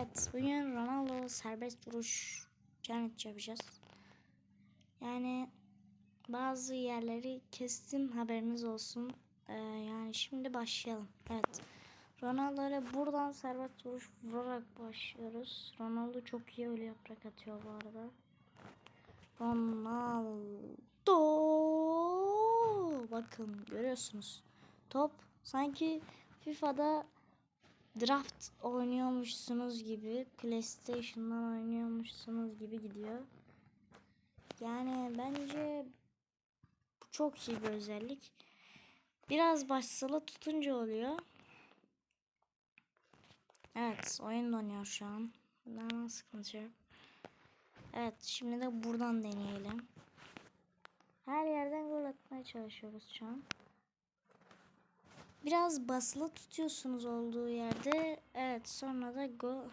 Evet bugün Ronaldo serbest vuruş challenge yapacağız. Yani bazı yerleri kestim haberiniz olsun. Ee, yani şimdi başlayalım. Evet. Ronaldo ile buradan serbest vuruş vurarak başlıyoruz. Ronaldo çok iyi ölü yaprak atıyor bu arada. Ronaldo. Bakın görüyorsunuz. Top sanki FIFA'da draft oynuyormuşsunuz gibi, PlayStation'dan oynuyormuşsunuz gibi gidiyor. Yani bence bu çok iyi bir özellik. Biraz başsala tutunca oluyor. Evet, oyun donuyor şu an. Bundan sıkıntı yok. Evet, şimdi de buradan deneyelim. Her yerden gol atmaya çalışıyoruz şu an. Biraz basılı tutuyorsunuz olduğu yerde. Evet sonra da go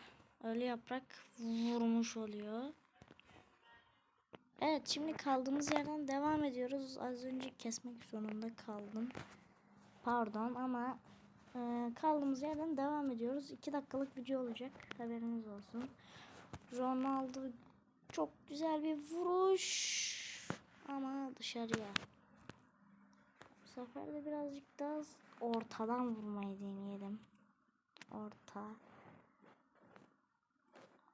ölü yaprak vurmuş oluyor. Evet şimdi kaldığımız yerden devam ediyoruz. Az önce kesmek zorunda kaldım. Pardon ama e, kaldığımız yerden devam ediyoruz. 2 dakikalık video olacak. Haberiniz olsun. Ronaldo çok güzel bir vuruş. Ama dışarıya. Sefer de birazcık daha ortadan vurmayı deneyelim. Orta.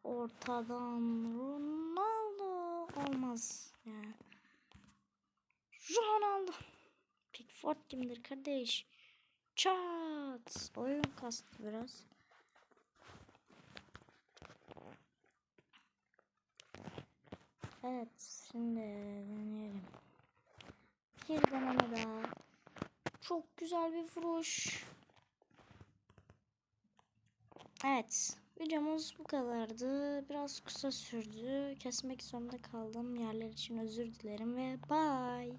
Ortadan Ronaldo olmaz yani. Ronaldo. Pickford kimdir kardeş? Çat. Oyun kastı biraz. Evet şimdi deneyelim. Daha. Çok güzel bir vuruş. Evet. Videomuz bu kadardı. Biraz kısa sürdü. Kesmek zorunda kaldım. Yerler için özür dilerim ve bye.